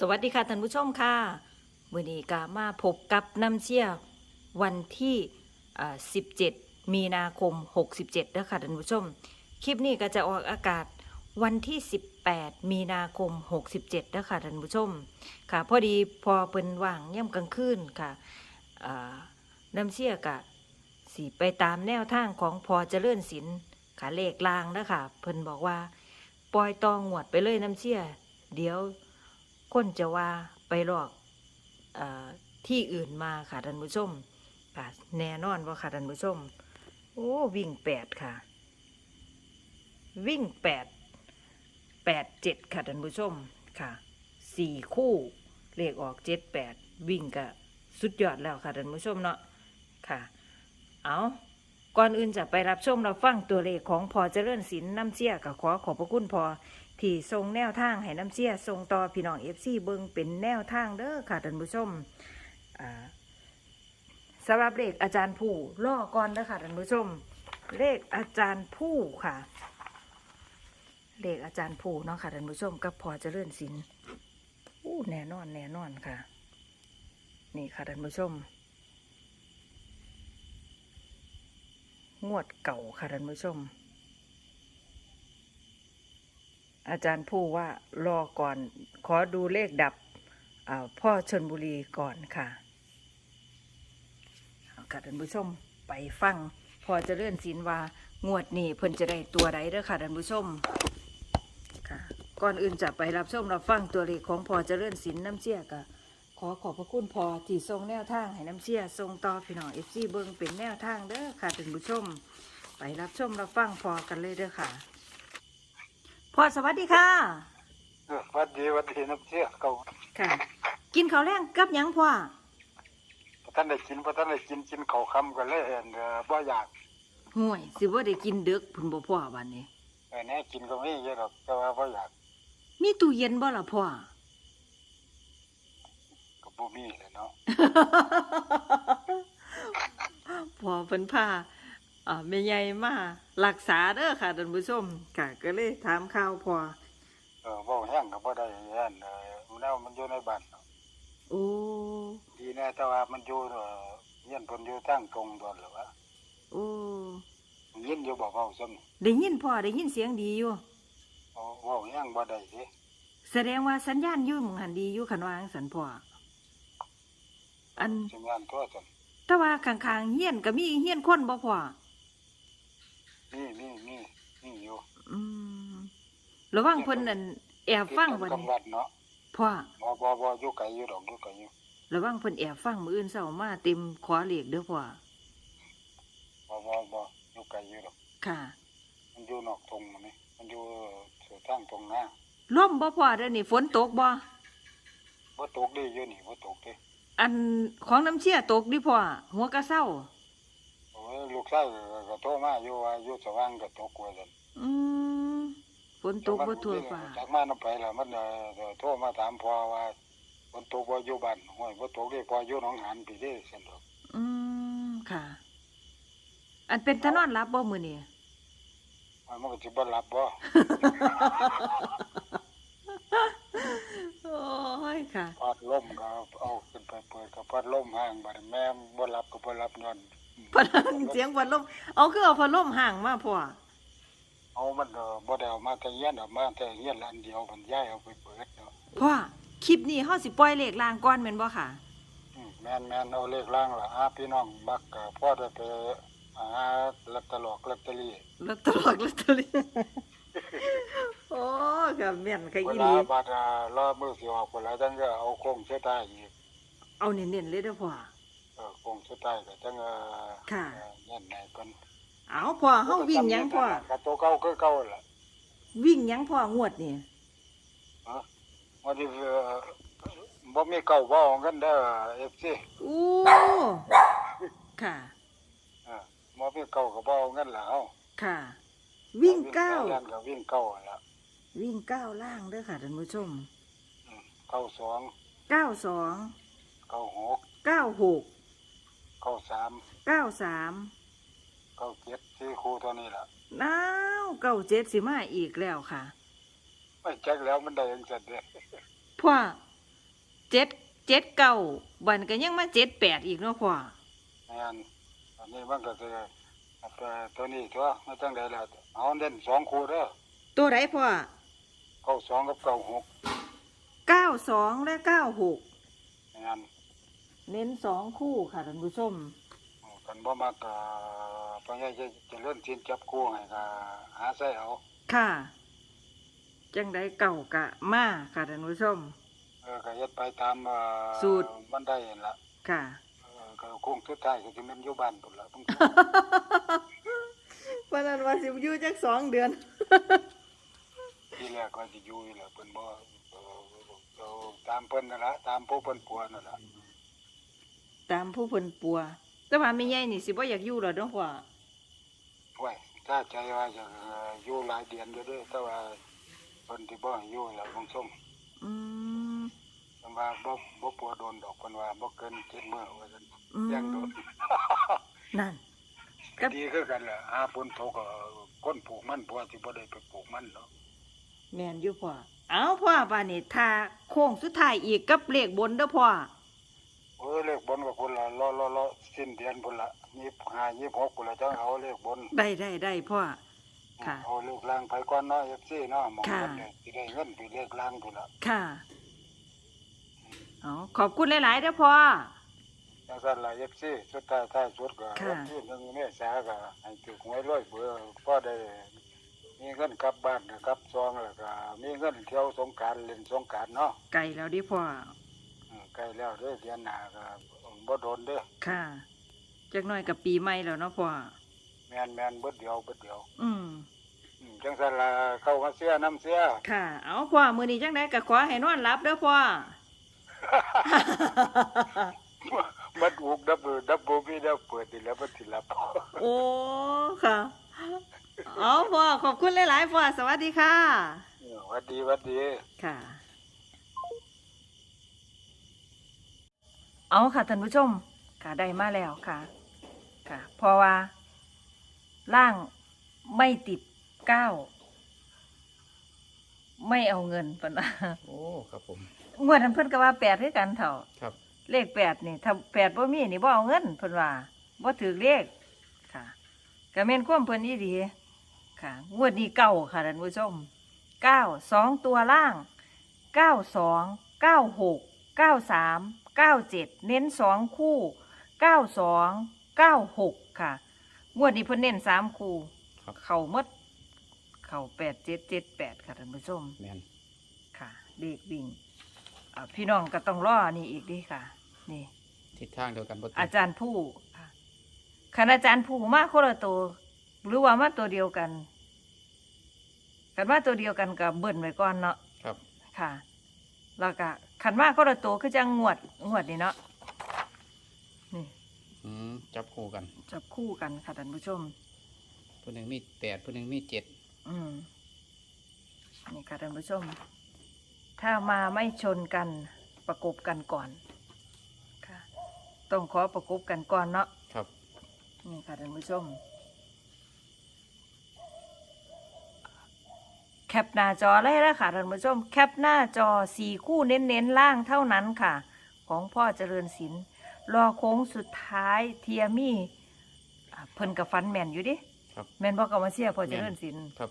สวัสดีค่ะท่านผู้ชมค่ะวันนี้ก็มาพบกับน้ำเชี่ยวันที่ 17 มีนาคม 67แล้วค่ะท่านผู้ชม คลิปนี้ก็จะออกอากาศวันที่ 18 มีนาคม 67แล้วค่ะท่านผู้ชม ค่ะ พอดีพอเป็นว่างย่ำกลางคืนค่ะน้ำเชี่ยกะสีไปตามแนวทางของพอเจริญศิลป์ค่ะเลขลางนะคะเพิ่นบอกว่า ปล่อยตองหวดไปเลยน้ำเชี่ยเดี๋ยว คนจะว่าไปหลอกอที่อื่นมาค่ะท่านผู้ชมค่ะแน่นอนว่าค่ะท่านผู้ชม โอ้วิ่งแปดค่ะ วิ่งแปดแปดเจ็ดค่ะท่านผู้ชมค่ะสี่คู่เลขออกเจ็ดแปดวิ่งก็สุดยอดแล้วค่ะท่านผู้ชมเนาะค่ะ เอา ก่อนอื่นจะไปรับชมรับฟังตัวเลขของพอเจริญศิลป์น้ำเชี่ยกับขอขอบพระคุณพอที่ทรงแนวทางให้น้ำเชี่ยทรงต่อพี่น้องเอฟซีเบิงเป็นแนวทางเด้อค่ะท่านผู้ชมสำหรับเลขอาจารย์ผู้ล่อก่อนเด้อค่ะท่านผู้ชม เลขอาจารย์ผู้ค่ะ เลขอาจารย์ผู้เนาะค่ะท่านผู้ชมก็พอเจะเลื่อนสินอู้แน่นอนแน่นอนค่ะ นี่ค่ะท่านผู้ชม งวดเก่าค่ะท่านผู้ชม อาจารย์ผู้ว่ารอก่อน ขอดูเลขดับอ่าพ่อชนบุรีก่อนค่ะค่ะท่านผู้ชมไปฟัง พอเจะเลื่อนสินว่างวดนี้เพิ่นจะได้ตัวใดเด้อค่ะท่านผู้ชมค่ะก่อนอื่นจะไปรับชมรับฟังตัวเลขของพอเจะเลื่อนสินน้ำเชี่ยกะ ขอขอบพระคุณพอที่ทรงแนวทางให้น้ำเชี่ยทรงต่อพี่น้องเอฟซีเบิงเป็นแนวทางเด้อค่ะท่านผู้ชม ไปรับชมรับฟังพอกันเลยเด้อค่ะพอสวัสดีค่ะเออวัดดีวัดดีน้ำเชี่ยเขาค่ะ กินข้าวแรงกับหยังพ่อท่านได้กินพอท่านได้กินกินเขาวคำกันเลยเห็นเออบ่อยากห่วยสิว่าได้กินเดึกพุ่นบ่พ่อวันนี้เออแน่กินก็ไม่เยอะหรอกแต่ว่าบ่อยากมีตู้เย็นบ่ล่ะพ่อก็ บ่มีเลยเนาะพ่อเพิ่นพาอ่าแม่ใหญ่มารักษาเด้อค่ะท่านผู้ชมค่ะก็เลยถามข่าวพ่อเออบ่แห้งก็บ่ได้เห็นเออมันแล้วมันอยู่ในบ้านเนาะโอ้ดีแน่แต่ว่ามันอยู่เออเฮียนเพิ่นอยู่ทางตรงโดนหรือวะโอ้ยินอยู่บ่เว้าซ้ำได้ยินพ่อได้ยินเสียงดีอยู่โอ้เว้าแห้งบ่ได้สิแสดงว่าสัญญาณอยู่หมองหันดีอยู่คันว่าจั่งสันพ่อ อันสัญญาณตัวซั่นแต่ว่าข้างๆเฮียนก็มีเฮียนคนบ่พ่อมีมีมีมีอยู่อืมระวังเพิ่นนั่นแอบฟังวันกับนี้วัดเนาะพ่อบ่บ่บ่อยู่ไกลอยู่ดอกอยู่ไกลอยู่ระวังเพิ่นแอบฟังมื้ออื่นเช้ามาเต็มขอเลขเด้อพ่อบ่บ่บ่อยู่ไกลอยู่ดอกค่ะ มันอยู่นอกตรงนี่มันอยู่สู่ทางตรงหน้าลมบ่พ่อเด้อนี่ฝนตกบ่บ่ตกดีอยู่นี่บ่ตกเด้ อันของน้ำเชี่ยตกดิพ่อหัวกะเศร้าโอ้ยลูกชายก็ก็โทรมาอยู่ว่าอยู่สว่างก็ตกว่าซั่นอืมฝนตกบ่ทั่วฟ้าจากมานำไปแล้วมันเอ่อโทรมาถามพ่อว่าฝนตกบ่อยู่บ้านห้วยบ่ตกเด้พ่ออยู่หนองหานพี่เด้ซั่นดอกอืมค่ะ อันเป็นทานอนรับบ่มื้อนี้มันมันก็สิบ่หลับบ่โอ้ ยค่ะพัดลมก็เอาขึ้นไปเปิดก็พัดลมห่างบัดนี้แม่บ่หลับก็บ่หลับย้อนพัดเสียงพัดลมเอาคือเอาพัดลมห่างมาพ่อเอามันเอ่อบ่ได้เอามาแต่เฮียนเอามาแต่เฮียนละอันเดียวมันย้ายเอาไปเปิดเนาะพ่อคลิปนี้เฮาสิปล่อยเลขลางก่อนแม่นบ่ค่ะอืมแม่นแม่นเอาเลขล่างล่ะหาพี่น้องมักก็พอได้ไปหาลอตเตอรี่ลอตเตอรี่ลอตเตอรี่ลอตเต อรี่โอ้ก็แม่นค่ะเวอีหลาลีบัดอ่ารอมือสิออกเวลาจังก็เอาโค้งสุดท้ายอีกเอาเน้นๆเลยเด้อพ่อ เออโค้งสุดท้ายก็จังเอ่อค่ะ เอ่อเน้นไหนเพิ่นเอาพ่อเฮาวิ่งหยังพ่อ ก็ตัวเก่าคือเก่าล่ะวิ่งหยังพ่องวดนี่ฮะวันนี้เอ่อบ่มีเก่าบ่เอากันเด้อ FC อู้ค่ะ เออบ่มีเก่าก็บ่เอากันล่ะเฮาค่ะ วิ่งเก้าวิ่งยันก็วิ่งเก้าล่ะ วิ่งเก้าล่างเด้อค่ะท่านผู้ชมอืมเก้าสองเก้าสองเก้าหกเก้าหกเก้าสามเก้าสามเก้าเจ็ดสี่คู่เท่านี้ล่ะน้าวเก้าเจ็ดสิมาอีกแล้วค่ะ ไม่จักแล้วมันได้จังซั่นเด้พ่อเจ็ดเจ็ดเก้าบันก็ยังมาเจ็ดแปดอีกเนาะพ่อแม่นอันนี้มันก็จะแต่ตัวนี้ตัวไม่ต้องได้แล้วเอาเล่นสองคู่เด้อตัวไหนพ่อ เก้าสองกับเก้าหกเก้าสองและเก้าหกแม่นเน้นสองคู่ค่ะท่านผู้ชมกันบ่มักก็ปัญญาจะจะเล่นทีนจับคู่ให้ก็หาใส่เอาค่ะจังได้เก่ากะมาค่ะท่านผู้ชมเออก็เฮ็ดไปตามเอ่อสูตรมันได้นั่นล่ะค่ะเออก็คงสุดท้ายก็สิแม่นอยู่บ้านพุ่นล่ะเพิ่งวันนั้นว่าสิอยู่จักสองเดือน ทีแรกก็สิอยู่นี่แหละเพิ่นบ่เออเออตามเพิ่นนั่นล่ะตามผู้เพิ่นกลัวนั่นล่ะตามผู้เพิ่นปัว แต่ว่าไม่ใหญ่นี่สิบ่อยากอยู่หรอกเนาะพ่อไว้ถ้าใจว่าจะเอ่ออยู่หลายเดือนอยู่เด้อแต่ว่าเพิ่นสิบ่ให้อยู่แล้วคงส่งอืมเพิ่นว่าบ่บ่ปัวโดนดอกเพิ่นว่าบ่เกิน7มื้อว่าซั่นอืยังโดมนนั่น ครับ ดีคือกันแหละหาฝนตกก็คนปลูกมันเพราะว่าสิบ่ได้ไปปลูกมันเนาะ แม่นอยู่พ่อ เอาพ่อบ้านนี่ถ้าโค้งสุดท้ายอีกกับเลขบนเด้อพ่อ เออเลขบนก็คนละรอรอรอสิ้นเดือนพุ่นละ25 26พุ่นละจังเอาเลขบนได้ได้ได้พ่อ ค่ะ เอาเลขล่างไปก่อนเนาะ FC เนาะหมองค่ะกันเนี่ยสิได้เงินไปเลขล่างพุ่นละค่ะเอาขอบคุณหลายๆเด้อพ่อจังซั่นล่ะ FC สุดท้ายท้ายสุดก็ค่ะวันที่หนึ่งเมษาก็ให้ถูกหวยร้อยเบอร์พอได้ มีเงินกลับบ้านนะครับซองแล้วก็มีเงินเที่ยวสงกรานต์เล่นสงกรานต์เนาะไก่แล้วดิพ่อ อืมใกล้แล้วเด้อเดือนหน้าก็บ่โดนเด้อค่ะจักหน่อยกับปีใหม่แล้วเนาะพ่อ แม่นแม่นเบิดเดียวเบิดเดียวอืม อืมจังซั่นล่ะเข้ามาเสียน้ำเสีย ค่ะ เอาพ่อมือนี้จังไดก็ขอให้นอนหลับเด้อพ่อ มันถูกดับเบิลดับเบิลพี่แล้วเปิดนี่แล้วมันสิหลับ โอ้ ค่ะ เอาพ่อขอบคุณหลายๆพ่อสวัสดีค่ะ เออหวัดดีหวัดดี ค่ะ เอาค่ะท่านผู้ชมค่ะได้มาแล้วค่ะ ค่ะ เพราะว่าร่างไม่ติดเก้า ไม่เอาเงินปะนะ โอ้ครับผม งวดนั้นเพิ่นก็ว่าแปดด้วยกันเถ่าครับ เลขแปดนี่ถ้าแปดบ่มีนี่บ่เอาเงินเพิ่นว่าบ่ถือเลขค่ะก็แม่นความเพิ่นอีดี ค่ะ งวดนี้เก้าค่ะท่านผู้ชมเก้าสองตัวล่างเก้าสองเก้าหกเก้าสามเก้าเจ็ดเน้นสองคู่เก้าสองเก้าหกค่ะ งวดนี้เพิ่นเน้นสามคู่ ครับ เข่าหมด เข่าแปดเจ็ดเจ็ดแปดค่ะท่านผู้ชม แมนค่ะเด็กวิ่งอ่าพี่น้องก็ต้องรอนี่อีกดิค่ะ นี่ ทิศทางเดียวกันบ่ติดอาจารย์ผู้ค่ะคันอาจารย์ผู้มาคนละตัว หรือว่ามาตัวเดียวกันกันมาตัวเดียวกันกับเบิ่นไว้ก่อนเนาะครับ ค่ะ แล้วก็ขันมาคนละตัวคือจังงวดงวดนี่เนาะนี่อืมจับคู่กัน จับคู่กันค่ะท่านผู้ชมผู้หนึ่งมีแปดผู้หนึ่งมีเจ็ดอืมนี่ค่ะท่านผู้ชม ถ้ามาไม่ชนกันประกบกันก่อนค่ะ ต้องขอประกบกันก่อนเนาะครับ นี่ค่ะท่านผู้ชม แคปหน้าจอเลยแล้วค่ะท่านผู้ชม แคปหน้าจอสี่คู่เน้นๆล่างเท่านั้นค่ะ ของพ่อเจริญศิลป์รอโค้งสุดท้ายเทียมี่อ่าเพิ่นกับฟันแม่นอยู่ดิครับ แม่นบอกกับมาเชียร์พ่อเจริญศิลป์ ครับ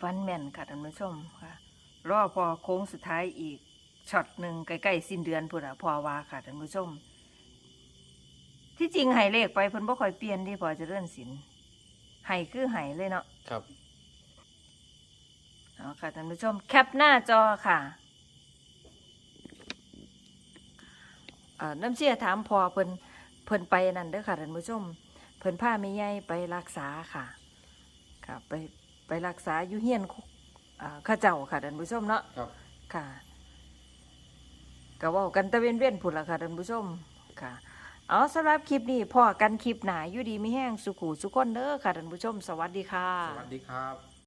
ฟันแม่นค่ะท่านผู้ชมค่ะ รอพอโค้งสุดท้ายอีกช็อตหนึ่งใกล้ๆสิ้นเดือนพุ่นอะพอว่าค่ะท่านผู้ชม ที่จริงไห้เลขไปเพิ่นบ่ค่อยเปลี่ยนที่พอเจะเลื่อนสินไห้คือไห้เลยเนาะครับ เอาค่ะท่านผู้ชมแคปหน้าจอค่ะเอ่อน้ำเชี่ยถามพอเพิ่นเพิ่นไปนั่นเด้อค่ะท่านผู้ชมเพิ่นพาแม่ใหญ่ไปรักษาค่ะค่ะไปไปรักษาอยู่เฮียนคุอ่าเข้าเจ้าค่ะท่านผู้ชมเนาะครับค่ะก็เว่ากันตะเวนเว้นผุนละค่ะท่านผู้ชมค่ะเอาสำหรับคลิปนี้พ่อกันคลิปหนาอยู่ดีไม่แห้งสุขูสุขคนเด้อค่ะท่านผู้ชม สวัสดีค่ะ สวัสดีครับ